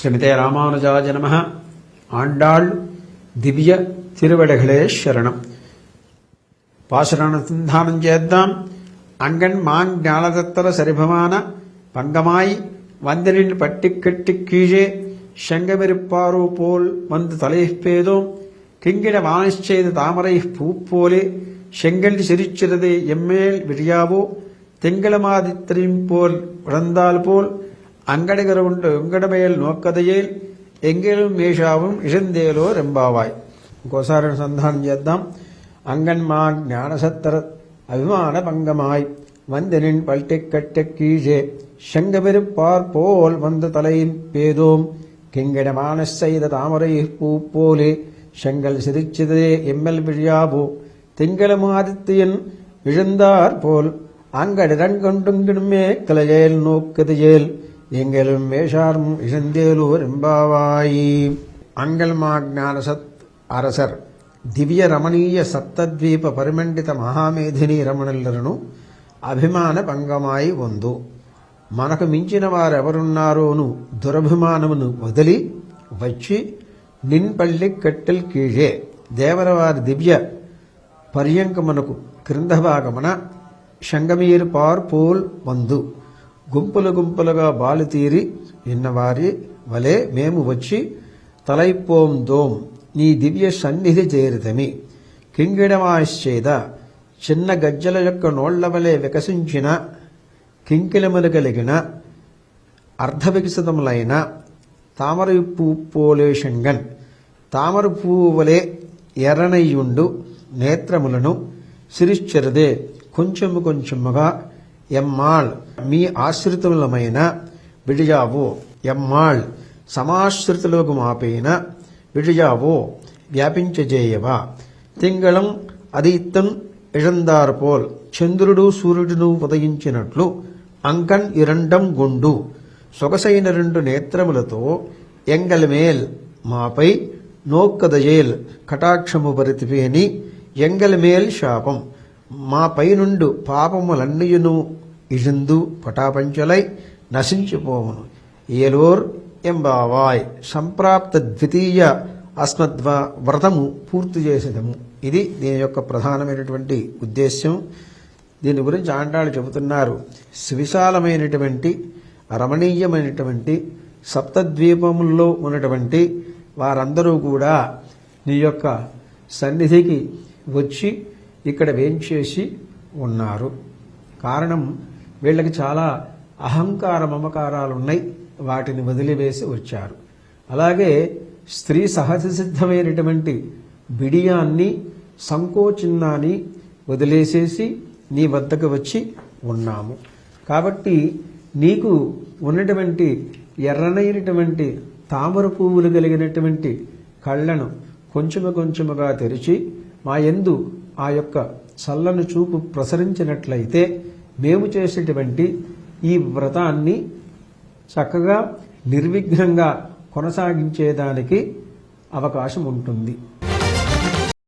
ஸ்ரீமதே ராமானுஜாய நம ஆண்டாள் திவ்ய திருவடைகளே శరణం పాశురానుసంధానం చేద్దాం అంగన్ మాన్ జ్ఞానదత్తర సరిభమాన பங்கமாய் வந்தனின் பட்டிக்கட்டி கீழே செங்கமெருப்பாரோ போல் வந்து தலைப்பேதோம் கிங்கிட வானச்செய்த தாமரை பூப்போலே செங்கல் சிரிச்சிறதே எம்மேல் விரியாவோ திங்களமாதித்தரியும் போல் விழந்தால் போல் அங்கடிகர் உண்டு உங்கடமையல் நோக்கதையில் எங்கேலும் மீஷாவும் இஷந்தேலோ ரெம்பாவாய் கோசாரன் சந்தானம் சேத்தாம் அங்கன்மா ஞானசத்தர அபிமான பங்கமாய். வந்தனின் பல்ட்டி கட்ட கீழே செங்கமிருப்பார் போல் வந்த தலையின் பேதோம். கிங்கிடமான செய்த தாமரை பூ போலே செங்கல் சிரிச்சதே எம்எல் விழியாபோ திங்களமாதித்தியன் விழுந்தார் போல் அங்கடிடங்கொண்டுங்கிடுமே கிளையேல் நோக்குதையேல். எங்களும் மேஷாரும் இழந்தேலூர் எம்பாவாய் அங்கல்மாஜான சத் அரசர் திவ்ய ரமணீய சಪ್ತದ್ವೀಪ ಪರಿಮಂಡಿತ ಮಹಾಮೇಧಿನಿ ರಮಣಲ್ಲರನು అభిమాన భంగమాయి వందు మనకు మించిన వారెవరున్నారోను దురభిమానమును వదిలి వచ్చి నిన్పల్లి కట్టెల్ కీజే దేవరవారి దివ్య పర్యంకమునకు క్రింద భాగమున శంగమీర్ పార్ పూల్ వందు గుంపులు గుంపులుగా బాలుతీరి విన్నవారి వలె మేము వచ్చి తలైపోం దోం నీ దివ్య సన్నిధి చేరితమి. కింగిడమాశ్చేద చిన్న గజ్జల యొక్క నోళ్ళ వలె వికసించిన కింకిలములు కలిగిన అర్ధవికసితములైన తామర పువ్వు పోలే శంగన్. తామర పువ్వు వలె ఎర్రనయ్యుండు నేత్రములను సిరిశ్చరదే కొంచెము కొంచెముగా ఎమ్మాళ్. మీ ఆశ్రితులమైన విడియావో ఎమ్మాళ్. సమాశ్రితులకు మాపైన విడియావో వ్యాపించజేయవా. తింగళం అదిత్తం ఇషందార్పోల్ చంద్రుడు సూర్యుడును ఉదయించినట్లు అంకన్ ఇరండం గుండు. సొగసైన రెండు నేత్రములతో ఎంగల్మేల్ మాపై నోక్కదజేల్. కటాక్షము పరితిపేని ఎంగల్మేల్ శాపం. మా పైనుండు పాపములన్నయును ఇழுந்து పటాపంచలై నశించిపోవును. ఏలోర్ ఎంబావాయ్ సంప్రాప్త ద్వితీయ అస్మద్వ వ్రతము పూర్తి చేసేదము. ఇది దీని యొక్క ప్రధానమైనటువంటి ఉద్దేశ్యం. దీని గురించి ఆంటాళ్ళు చెబుతున్నారు. సువిశాలమైనటువంటి రమణీయమైనటువంటి సప్తద్వీపముల్లో ఉన్నటువంటి వారందరూ కూడా నీ యొక్క సన్నిధికి వచ్చి ఇక్కడ వేంచేసి ఉన్నారు. కారణం వీళ్ళకి చాలా అహంకార మమకారాలు ఉన్నాయి. వాటిని వదిలివేసి వచ్చారు. అలాగే స్త్రీ సహజ సిద్ధమైనటువంటి బిడియాన్ని సంకోచిన్నాన్ని వదిలేసేసి నీ వద్దకు వచ్చి ఉన్నాము. కాబట్టి నీకు ఉన్నటువంటి ఎర్రనైనటువంటి తామర పువ్వులు కలిగినటువంటి కళ్ళను కొంచెము కొంచెముగా తెరిచి మా యందు ఆ యొక్క చల్లని చూపు ప్రసరించినట్లయితే మేము చేసేటువంటి ఈ వ్రతాన్ని చక్కగా నిర్విఘ్నంగా కొనసాగించేదానికి అవకాశం ఉంటుంది.